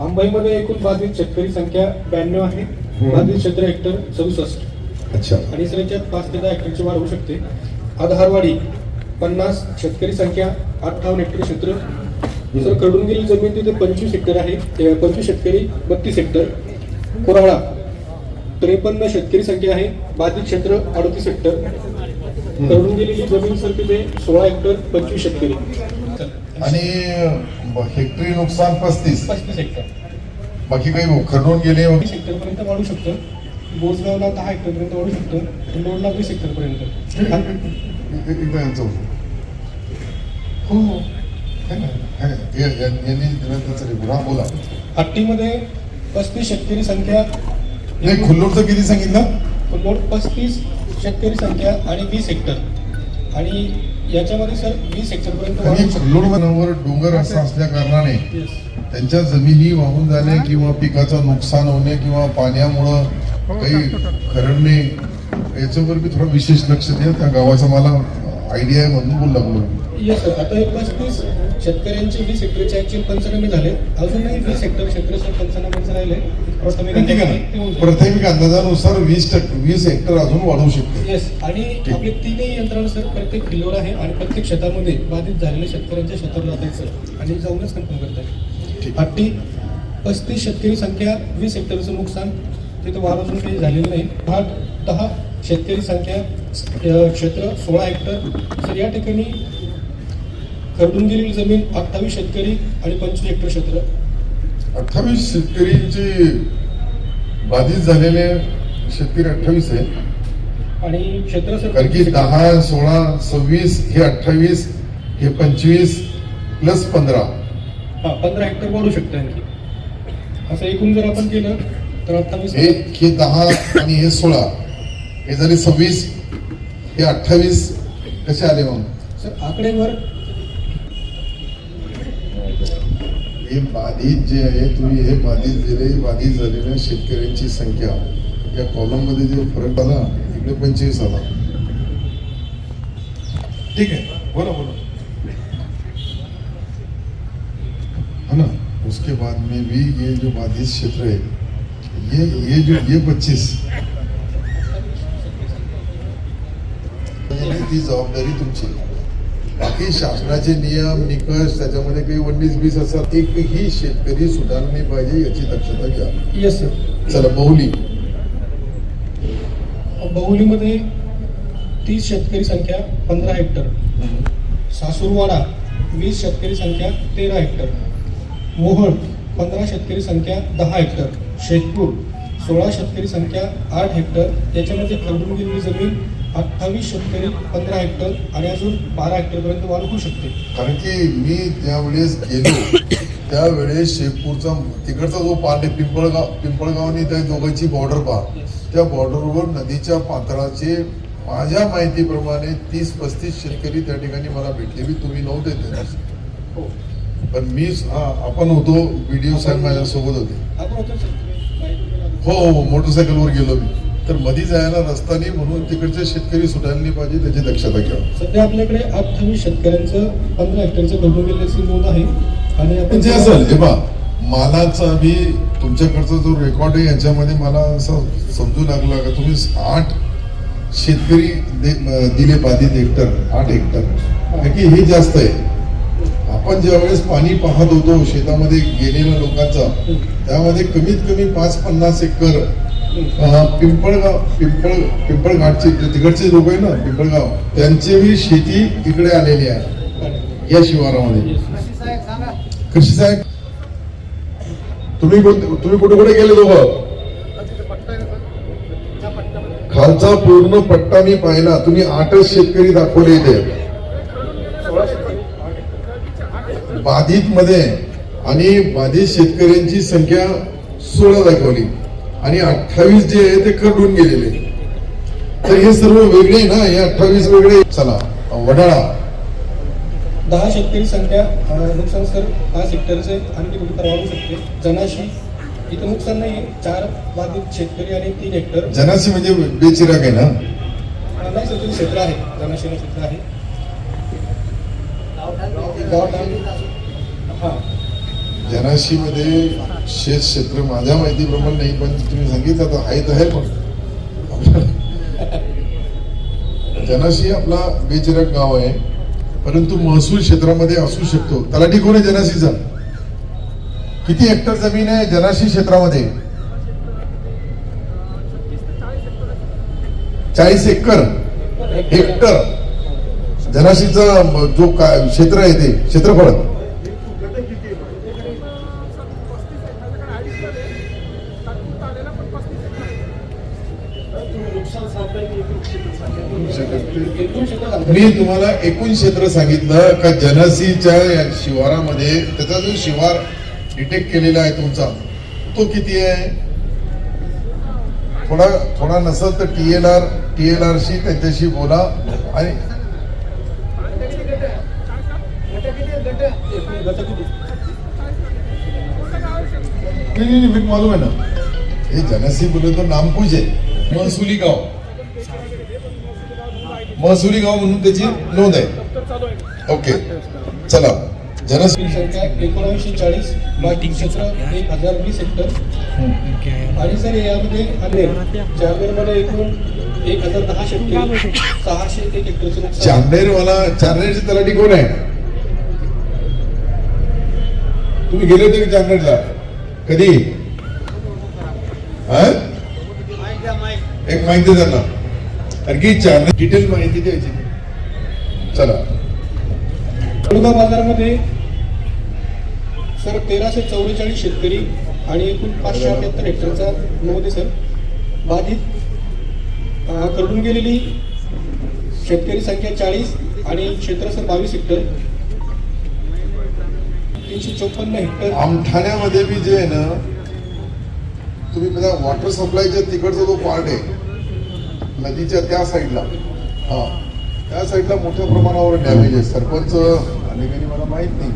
अंबाईमध्ये एकूण बाधित शेतकरी संख्या ब्याण्णव आहे. बाधित क्षेत्र हेक्टर सदुसष्ट. अच्छा. आणि सर याच्यात पाच ते दहा हेक्टरची वाढ होऊ शकते. आधारवाडी पन्नास शेतकरी संख्या अठ्ठावन्न हेक्टर क्षेत्र. सरकडून गेली जमीन तिथे पंचवीस हेक्टर आहे. पंचवीस शेतकरी बत्तीस हेक्टर. कोराळा त्रेपन्न शेतकरी संख्या आहे. बाधित क्षेत्र अडतीस हेक्टर. कडून गेलेली जमीन सर तिथे सोळा हेक्टर पंचवीस शेतकरी. आणि हेक्टरी नुकसान पस्तीस. पस्तीस हेक्टर. बाकी काही खरडून गेले? वीस हेक्टरपर्यंत वाढू शकतं. बोसगावला दहा हेक्टरपर्यंत वाढू शकतं. लोडला वीस हेक्टरपर्यंत. हो हो यांनी बोला. हट्टीमध्ये पस्तीस शेतकरी संख्या. नाही खुल्लूरचं किती सांगितलं? लोड पस्तीस शेतकरी संख्या आणि वीस हेक्टर. आणि याच्यामध्ये सर वीस डोंगर असं असल्या कारणाने. त्यांच्या जमिनी वाहून जाणे किंवा पिकाचं नुकसान होणे किंवा पाण्यामुळं काही खरडणे याच्यावर बी थोडं विशेष लक्ष द्या. त्या गावाचा मला आयडिया आहे म्हणून बोलला लागलो येस आता हे पस्तीस शेतकऱ्यांचे वीस हेक्टरचे ऍक्च्युअल पंचनामे झाले. अजूनही वीस हेक्टर क्षेत्राचे पंचनाम्याचे राहिले प्राथमिक अंदाजानुसार वीस टक्के वीस हेक्टर अजून वाढवू शकते. येस आणि. आपले तीनही यंत्रणा सर प्रत्येक किल्लोवर आहे आणि प्रत्येक शेतामध्ये बाधित झालेल्या शेतकऱ्यांच्या शेतावर जात सर. आणि जाऊनच कन्फर्म करतात. हट्टी पस्तीस शेतकरी संख्या वीस हेक्टरचं नुकसान तिथं वाढ अजून काही झालेलं नाही. भाग दहा शेतकरी संख्या क्षेत्र सोळा हेक्टर. सर या ठिकाणी खरडून गेलेली जमीन अठ्ठावीस शेतकरी आणि पंचवीस हेक्टर क्षेत्र. अठ्ठावीस शेतकरींचे बाधित झालेले शेतकरी अठ्ठावीस आहे. आणि क्षेत्र सर कारण की दहा सोळा सव्वीस हे अठ्ठावीस हे पंचवीस प्लस पंधरा. हा पंधरा हेक्टर वाढू शकतं आणखी. असं एकूण जर आपण केलं तर अठ्ठावीस हे हे दहा आणि हे सोळा. हे झाले सव्वीस हे अठ्ठावीस. कसे आले मग? सर आकडेवर हे बाधित जे आहे तुम्ही हे बाधित गेले बाधित झालेल्या शेतकऱ्यांची संख्या. या कॉलममध्ये जो फरक आला इकडे पंचवीस आला. ठीक आहे? बोला बोला है ना? उसके बाद में भी ये जो बाधित क्षेत्र है ये ये जो ये पच्चीस. ती जबाबदारी तुमची. बाकी शासनाचे नियम निकष त्याच्यामध्ये काही वन्नीस बीस असतात एकही शेतकरी सुधारला नाही पाहिजे याची दक्षता घ्या. येस सर चला बहुली. बहुलीमध्ये तीस शेतकरी संख्या पंधरा हेक्टर. सासूरवाडा वीस शेतकरी संख्या तेरा हेक्टर. मोहोळ पंधरा शेतकरी संख्या दहा हेक्टर. शेखपूर सोळा शेतकरी संख्या आठ हेक्टर. याच्यामध्ये गेलेली जमीन अठ्ठावीस शेतकरी पंधरा हेक्टर आणि अजून बारा हेक्टरपर्यंत वाढ होऊ शकते. कारण की मी ज्यावेळेस गेलो त्यावेळेस शेखपूरचा तिकडचा जो पार्ट आहे पिंपळगाव पिंपळगाव आणि त्या दोघांची बॉर्डर पहा. त्या बॉर्डरवर नदीच्या पात्राचे माझ्या माहितीप्रमाणे तीस पस्तीस शेतकरी त्या ठिकाणी मला भेटले. मी तुम्ही नव्हते. हो. पण मी हा आपण होतो व्हिडिओ साहेब माझ्यासोबत होते. सर. हो हो मोटरसायकलवर गेलो मी. तर मध्ये जायला रस्ता नाही म्हणून तिकडचे शेतकरी सुटायला नाही पाहिजे त्याची दक्षता घ्या. सध्या आपल्याकडे अठ्ठावीस शेतकऱ्यांचं पंधरा हेक्टरचं गेल्याची नोंद आहे. आणि आपण जे असेल हे बा मालाचा बी तुमच्याकडचा जो रेकॉर्ड आहे याच्यामध्ये मला असं समजू लागला का? तुम्ही आठ शेतकरी दिले बाधित हेक्टर आठ हेक्टर की हे जास्त आहे. आपण ज्यावेळेस पाणी पाहत होतो शेतामध्ये गेलेल्या लोकांचा त्यामध्ये कमीत कमी पाच पन्नास एकर पिंपळगाव पिंपळ पिंपळघाटचे तिकडचे लोक आहे ना पिंपळगाव त्यांची बी शेती इकडे आलेली आहे. या शिवारामध्ये. कृषी साहेब तुम्ही तुम्ही कुठे कुठे गेले दोघं? खालचा पूर्ण पट्टा मी पाहिला. तुम्ही आठच शेतकरी दाखवले इथे. बाधित मध्ये आणि बाधित शेतकऱ्यांची संख्या सोळा दाखवली. आणि अठ्ठावीस जे आहे ते खरडून गेलेले. तर हे सर्व वेगळे ना हे अठ्ठावीस वेगळे. चला वडाळा. दहा शेतकरी संख्या नुकसान सर पाच हेक्टरचे आणखी कुठे वाढू शकते जनाशी. इथं नुकसान नाही चार बाधित शेतकरी आणि तीन हेक्टर. जनासी म्हणजे बेचिराग आहे ना? नाही सर तुम्ही क्षेत्र आहे. जनाशी क्षेत्र आहे. गाव हां. जनाशी मध्ये शेत क्षेत्र माझ्या माहितीप्रमाणे नाही पण तुम्ही सांगितलं तर आहे तर आहे पण. जनाशी आपला बेचिराग गाव आहे परंतु महसूल क्षेत्रामध्ये असू शकतो. तलाठी कोण आहे जनाशीचा किती हेक्टर जमीन आहे जनाशी क्षेत्रामध्ये? चाळीस एकर. हेक्टर. जनाशीचं जो काय क्षेत्र आहे ते क्षेत्रफळ. मी तुम्हाला एकूण क्षेत्र सांगितलं का जनसीच्या या शिवारामध्ये त्याचा जो शिवार डिटेक्ट केलेला आहे तुमचा तो किती आहे थोडा थोडा नसल तर T L R T L R शी त्यांच्याशी बोला आणि? नहीं, नहीं, मालूम है ना ये जनसी बोले तो नाम कुछ आहे महसुली गाव महसुली गाव म्हणून त्याची नोंद आहे. ओके. चला. एकोणावीसशे चाळीस क्षेत्र एक हजार वीस हेक्टर. आणि सर यामध्ये आले चारनेरमध्ये एकूण एक हजार दहा सहाशे एक चांदेरचे तलाठी कोण आहे? तुम्ही गेले होते की चांदेरला कधी? हा? एक माहिती द्या ना आणखी चांदेर डिटेल माहिती द्यायची. चला. तळोदा बाजारामध्ये सर तेराशे चौवेचाळीस शेतकरी आणि एकूण पाचशे अठ्याहत्तर हेक्टरचा आहे सर बाधित अं, करडून गेलेली शेतकरी संख्या चाळीस आणि क्षेत्र सर बावीस हेक्टर. तीनशे चौपन्न हेक्टर. आमठाण्यामध्ये बी जे आहे ना तुम्ही वॉटर सप्लायच्या तिकडचा जो पार्ट आहे नदीच्या त्या साईडला. हा. त्या साईडला मोठ्या प्रमाणावर डॅमेज आहे. सरपंच आणि मला माहीत नाही.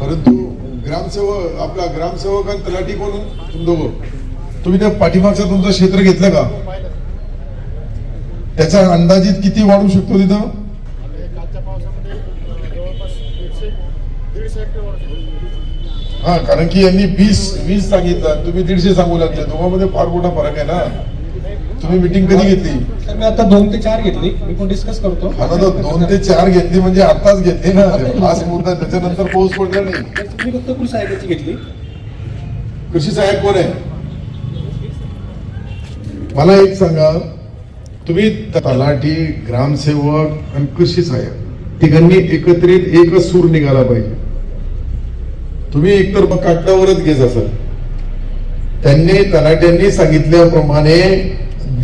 परंतु ग्रामसेवक आपला ग्रामसेवक आणि तलाठी कोण तुम्ही दोघं तुम्ही त्या पाठीमागचं तुमचं क्षेत्र घेतलं का? त्याचा अंदाजित किती वाढू शकतो तिथं? हा कारण की यांनी वीस वीस सांगितलं. तुम्ही दीडशे सांगू लागले. दोघांमध्ये फार मोठा फरक आहे ना? तुम्ही मिटिंग कधी घेतली? मी आता दोन ते चार घेतली. मी पण डिस्कस करतो. आता तर दोन ते चार घेतली म्हणजे आताच घेतली ना. आज मुद्दा त्याच्यानंतर पाऊस पडला नाही. मी फक्त कृषी घेतली? कृषी सहाय्यक कोण आहे? मला एक सांगा. तुम्ही तलाठी ग्रामसेवक आणि कृषी सहाय्यक. तिघांनी एकत्रित एकच सूर निघाला पाहिजे. तुम्ही एकतर मग कागदावरच घेत असाल त्यांनी तलाट्यांनी सांगितल्याप्रमाणे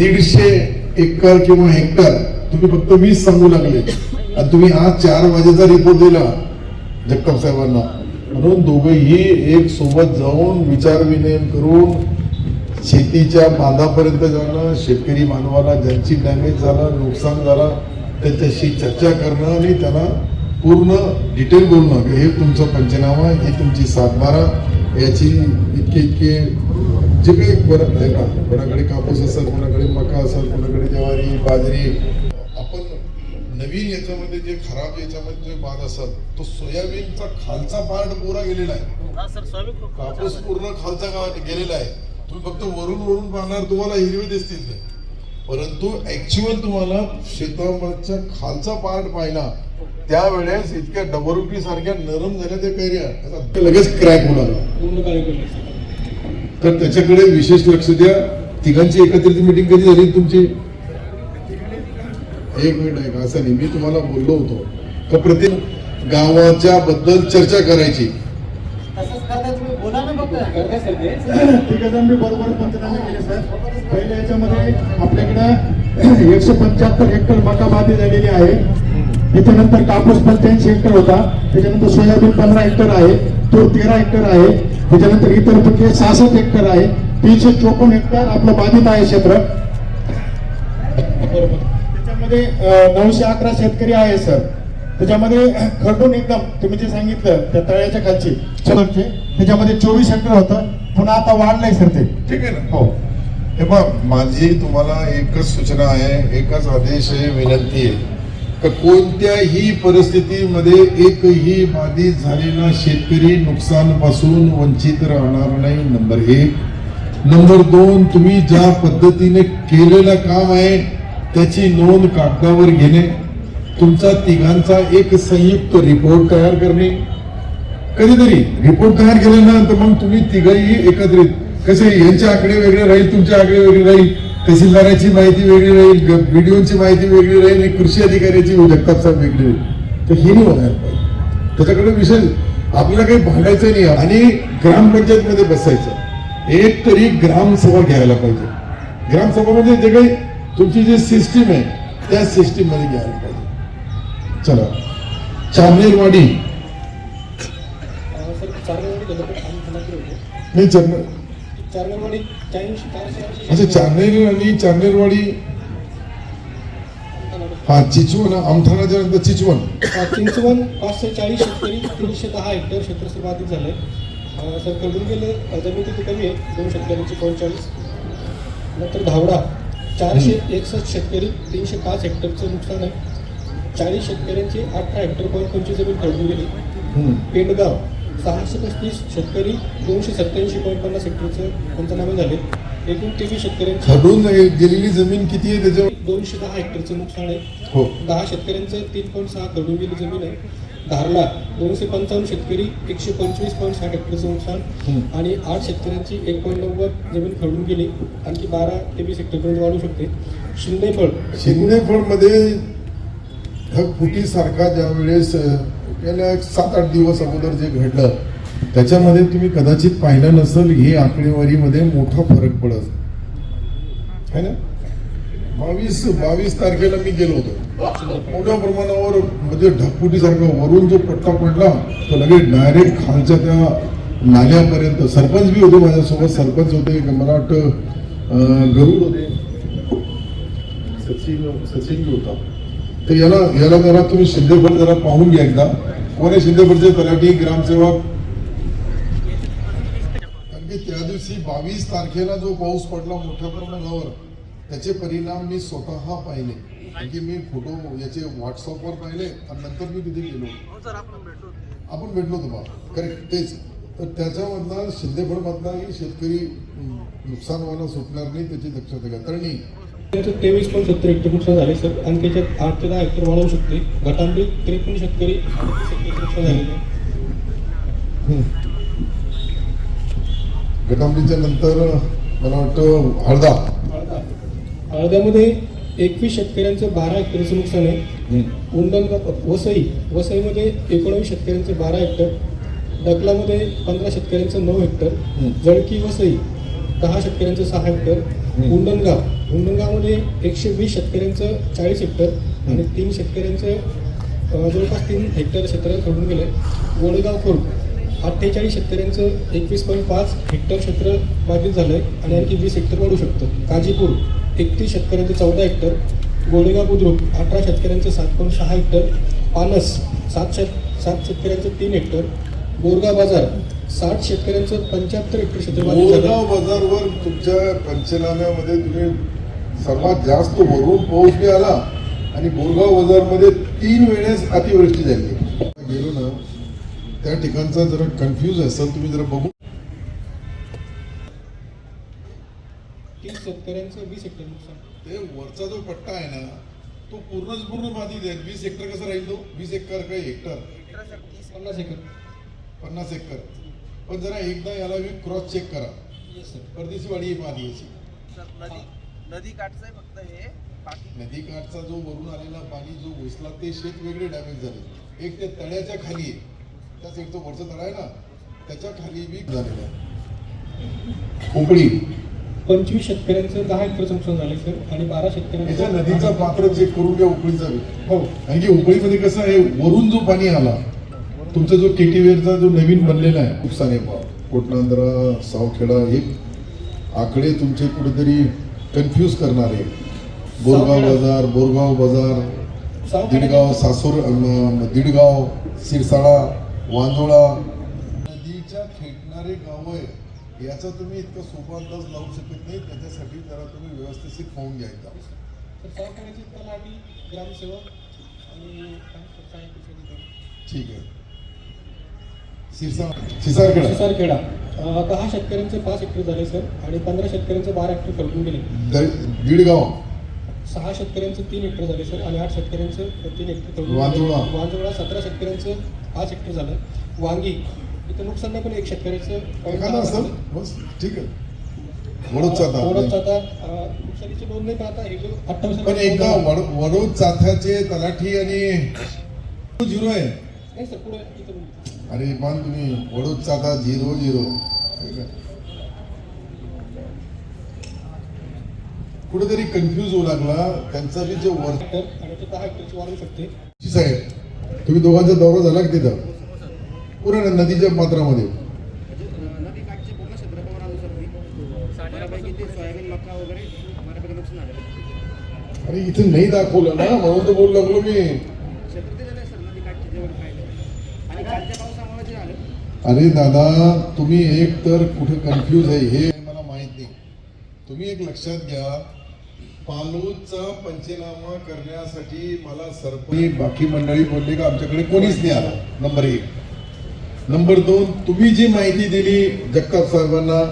दीडशे एकर किंवा हेक्टर तुम्ही फक्त वीस सांगू लागले. आणि तुम्ही आज चार वाजेचा रिपोर्ट दिला जगताप साहेबांना. म्हणून दोघंही एक सोबत जाऊन विचार विनिमय करून शेतीच्या बांधापर्यंत जाणं शेतकरी मानवाला ज्यांची डॅमेज झालं नुकसान झालं त्याच्याशी चर्चा करणं आणि त्यांना पूर्ण डिटेल बोलणं. की हे तुमचं पंचनामा ही तुमची सातबारा. याची इतके इतके जे काही बरं आहे का? कोणाकडे कापूस असेल कोणाकडे मका असेल कोणाकडे ज्वारी बाजरी? आपण नवीन याच्यामध्ये जे खराब याच्यामध्ये जे बाद असेल तो सोयाबीनचा खालचा पार्ट पुरा गेलेला आहे. कापूस पूर्ण खालचा गेलेला आहे. तुम्ही फक्त वरून वरून पाहणार तुम्हाला हिरवे दिसतील ते. परंतु ऍक्च्युअल तुम्हाला शेतावरच्या खालचा पार्ट पाहिला त्यावेळेस इतक्या डबरुटी सारख्या नरम झाल्या त्या कैऱ्या आता लगेच क्रॅक होणार. पूर्ण कार्यक्रम तर त्याच्याकडे विशेष लक्ष द्या. तिघांची एकत्रित मिटिंग कधी झाली तुमची? एक मिनिट आहे का असं नाही. मी तुम्हाला बोललो होतो. का प्रत्येक गावाच्या बद्दल चर्चा करायची. ते मी बरोबर पंचनामे केले सर. पहिले याच्यामध्ये आपल्याकडे एकशे पंच्याहत्तर हेक्टर मका बाधी झालेली आहे. त्याच्यानंतर कापूस पंच्याऐंशी हेक्टर होता. त्याच्यानंतर सोयाबीन पंधरा हेक्टर आहे. तूर तेरा हेक्टर आहे. त्याच्यानंतर इतर पिके सहासष्ट हेक्टर आहे तीनशे चोपन्न हेक्टर आपलं बाधित आहे क्षेत्र. त्याच्यामध्ये नऊशे अकरा शेतकरी आहे सर. त्याच्यामध्ये खरडून एकदम तुम्ही जे सांगितलं त्या तळ्याच्या खालची चलनचे त्याच्यामध्ये चोवीस हेक्टर होतं. पुन्हा आता वाढलंय सर ते. ठीक आहे ना? हो. हे पहा माझी तुम्हाला एकच सूचना आहे एकच आदेश आहे विनंती आहे. का कोणत्याही परिस्थितीमध्ये एकही बाधित झालेला शेतकरी नुकसानपासून वंचित राहणार नाही. नंबर एक. नंबर दोन तुम्ही ज्या पद्धतीने केलेलं काम आहे त्याची नोंद कागदावर घेणे. तुमचा तिघांचा एक संयुक्त रिपोर्ट तयार करणे. कधीतरी रिपोर्ट तयार केल्यानंतर मग तुम्ही तिघही एकत्रित. कसे यांचे आकडे वेगळे राहील तुमचे आकडे वेगळे राहील. तहसीलदाराची माहिती वेगळी राहील बीडीओची माहिती वेगळी राहील आणि कृषी अधिकाऱ्याची जगताप साहेब वेगळी राहील. तर हे नाही होणार. पाहिजे त्याच्याकडे विषय आपल्याला काही भांडायचं नाही आणि ग्रामपंचायत मध्ये बसायचं. एक तरी ग्रामसभा घ्यायला पाहिजे. ग्रामसभा म्हणजे जे काही तुमची जी सिस्टीम आहे त्या सिस्टीममध्ये घ्यायला पाहिजे. चला. चांदेरवाडी नाही चारशे अच्छा चांदेर आणि चांदेरवाडी हा चिचवण आमठाणाच्या नंतर चिचवण. चिंचवण पाचशे चाळीस शेतकरी तीनशे दहा हेक्टर क्षेत्रफळ बाधित झाले. अं, सरकडून गेले. जमीन किती कमी आहे? दोन शेतकऱ्यांची पंचेचाळीस. नंतर धावडा. चारशे एकसष्ट शेतकरी तीनशे पाच हेक्टरचं नुकसान आहे. चाळीस शेतकऱ्यांची अठरा हेक्टर पंचवीस जमीन खरडून गेली. पेंडगाव. सहाशे पस्तीस शेतकरी दोनशे सत्त्याऐंशी पॉईंट पन्नास हेक्टरचं पंचनामे झाले. एकूण तेवीस शेतकऱ्यांची खडून गेलेली जमीन किती आहे त्याच्यावर? दोनशे दहा हेक्टरचं नुकसान आहे. हो. दहा शेतकऱ्यांचं तीन पॉईंट सहा खरडून गेली जमीन आहे. धारला दोनशे पंचावन्न शेतकरी एकशे पंचवीस पॉईंट साठ हेक्टरचं नुकसान. आणि आठ शेतकऱ्यांची एक पॉईंट नव्वद जमीन खरडून गेली. आणखी बारा ते वीस हेक्टरपर्यंत वाढू शकते. शिंदेफळ. शिंदेफळमध्ये ढगफुटी सारखा ज्या वेळेस गेल्या एक सात आठ दिवस अगोदर जे घडलं त्याच्यामध्ये तुम्ही कदाचित पाहिलं नसेल हे आकडेवारीमध्ये मोठा फरक पडत. है ना? बावीस बावीस तारखेला मी गेलो होतो. मोठ्या प्रमाणावर म्हणजे ढकपुटीसारखा वरून जो पट्टा पडला तो लगेच डायरेक्ट खालच्या त्या नाल्यापर्यंत. सरपंच बी होते माझ्यासोबत सरपंच होते मला वाटतं गरुड होते. सचिन सचिन होता. तर याला याला जरा तुम्ही शिंदेफळ जरा पाहून घ्या एकदा. कोण आहे शिंदेफळचे तलाठी ग्रामसेवक. कारण की त्या दिवशी बावीस तारखेला जो पाऊस पडला मोठ्या प्रमाणावर त्याचे परिणाम मी स्वतः पाहिले. कारण की मी फोटो याचे व्हॉट्सअपवर पाहिले आणि नंतर मी तिथे गेलो. आपण भेटलो होतो. बा. करेक्ट तेच. तर त्याच्यामधला शिंदेफळ मधलाही शेतकरी नुकसान व्हायला सुटणार नाही त्याची दक्षता घ्या. तळणी त्यांचं तेवीस पॉईंट सत्तर हेक्टर नुकसान झाले सर. आणि त्याच्यात आठ ते दहा हेक्टर वाढवू शकते. गटांबी त्रेपन्न शेतकरी नुकसान झालेलं. आहे गटांबरीच्या नंतर मला वाटतं हळदा. हळदा. हळद्यामध्ये एकवीस शेतकऱ्यांचं बारा हेक्टरचं नुकसान आहे. उंडणगाव वसई. वसईमध्ये एकोणावीस शेतकऱ्यांचं बारा हेक्टर. डकलामध्ये पंधरा शेतकऱ्यांचं नऊ हेक्टर. जळकी वसई दहा शेतकऱ्यांचं सहा हेक्टर. उंडणगाव उंडणगावमध्ये एकशे वीस शेतकऱ्यांचं चाळीस हेक्टर आणि तीन शेतकऱ्यांचं जवळपास तीन हेक्टर क्षेत्र सोडून आहे गोडेगाव खुर्द अठ्ठेचाळीस शेतकऱ्यांचं एकवीस पॉईंट पाच हेक्टर क्षेत्र बाधित झालं आहे आणि आणखी वीस हेक्टर वाढू शकतं. काजीपूर एकतीस शेतकऱ्यांचं चौदा हेक्टर. गोडेगाव बुद्रुक अठरा शेतकऱ्यांचं सात पॉईंट सहा हेक्टर. पानस सात शेत सात शेतकऱ्यांचं तीन हेक्टर. बोरगाव बाजार साठ शेतकऱ्यांचं पंच्याहत्तर हेक्टर क्षेत्र बाधित झालं बोरगाव बाजारवर तुमच्या पंचनाम्यामध्ये तुम्ही सर्वात जास्त वरून पाऊस बी आला आणि बोरगाव बाजारमध्ये तीन वेळेस अतिवृष्टी झाली. गेलो ना त्या ठिकाणचा जरा कन्फ्यूज असेल तुम्ही जरा बघू. शेतकऱ्यांचं वीस हेक्टर नुकसान. ते वरचा जो पट्टा आहे ना तो पूर्णच पूर्ण बाधित आहे वीस हेक्टर कसा राहील तो? वीस एकर काय हेक्टर? पन्नास एकर. पन्नास एकर. पण जरा एकदा याला क्रॉस चेक करा. परदेशी वाडी आहे. सर नदी काठचं आहे फक्त हे. बाकी नदी काठचा जो वरून आलेला पाणी जो घुसला ते शेत वेगळे डॅमेज झाले. एक ते तळ्याच्या खाली आहे. त्या साईडचं वरचं तळ आहे ना त्याच्याखाली बी झालेलं आहे. खोपडी पंचवीस शेतकऱ्यांचं दहा हेक्टरचं नुकसान झालं सर आणि बारा याच्या शेतकऱ्यांचं नदीचा पात्र चेक करून घ्या उकळीचा हो. कारण की उकळीमध्ये कसं आहे वरून जो पाणी आला तुमचा जो केटीवेरचा जो नवीन बनलेला आहे नुकसान आहे बा कोटनांद्रा सावखेडा हे आकडे तुमचे कुठेतरी कन्फ्यूज करणारे. बोरगाव. बाजार बोरगाव बाजार दीडगाव सासूर दीडगाव सिरसाळा वांजोळा. नदीच्या खेटणारे गाव आहे याचा तुम्ही इतका सोपा अंदाज लावू शकत नाही. त्याच्यासाठी जरा तुम्ही व्यवस्थित पाहून घ्या एकदा. तर सावखेड्याचे तलाठी ग्रामसेवक आणि सहा एकर शेती ठीक आहे. सिरसा सिसारखेडा सिसारखेडा अं, आता हा शेतकऱ्यांचे पाच हेक्टर झाले सर आणि पंधरा शेतकऱ्यांचे बारा हेक्टर खरडून गेले. दीडगाव सहा शेतकऱ्यांचे तीन हेक्टर झाले सर आणि आठ शेतकऱ्यांचं तीन हेक्टर. वांजुळा. सतरा शेतकऱ्यांचं पाच हेक्टर झालं. वांगी इथं नुकसान नाही पण एक शेतकऱ्याचं ठीक आहे. नुकसानीची नोंद नाही आता हे अठ्ठावीस पण वडोद चाथ्याचे तलाठी आणि झिरो आहे नाही सर पुढे. अरे मान तुम्ही वडोद चाथा झिरो झिरो. कुठेतरी कन्फ्यूज होऊ लागला. त्यांचा बी जो वर हेक्टर आणि ते दहा हेक्टरची वाढवू शकते. साहेब तुम्ही दोघांचा दौरा झाला की तिथं? पूर्ण नदीच्या पात्रामध्ये. अरे इथे नाही दाखवलं ना म्हणून तर बोलू लागलो मी क्षेत्र दिलेलं आहे सर नदी काठचे जेवढे पाहिजे आणि कालच्या पावसामुळे जे झालं अरे दादा तुम्ही एक तर कुठे कन्फ्यूज आहे हे मला माहीत नाही. तुम्ही एक लक्षात घ्या पालूचा पंचनामा करण्यासाठी मला सरपंच बाकी मंडळी बोलले का आमच्याकडे कोणीच नाही आला. नंबर एक. नंबर दोन तुम्ही जी माहिती दिली जगताप साहेबांना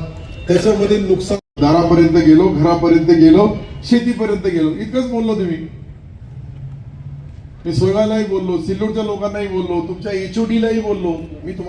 त्याच्यामध्ये नुकसान दारापर्यंत गेलो घरापर्यंत गेलो शेतीपर्यंत गेलो. इतकंच बोललो तुम्ही. मी सोयगालाही बोललो सिल्लोडच्या लोकांनाही बोललो तुमच्या एचओडीलाही बोललो. मी तुम्हाला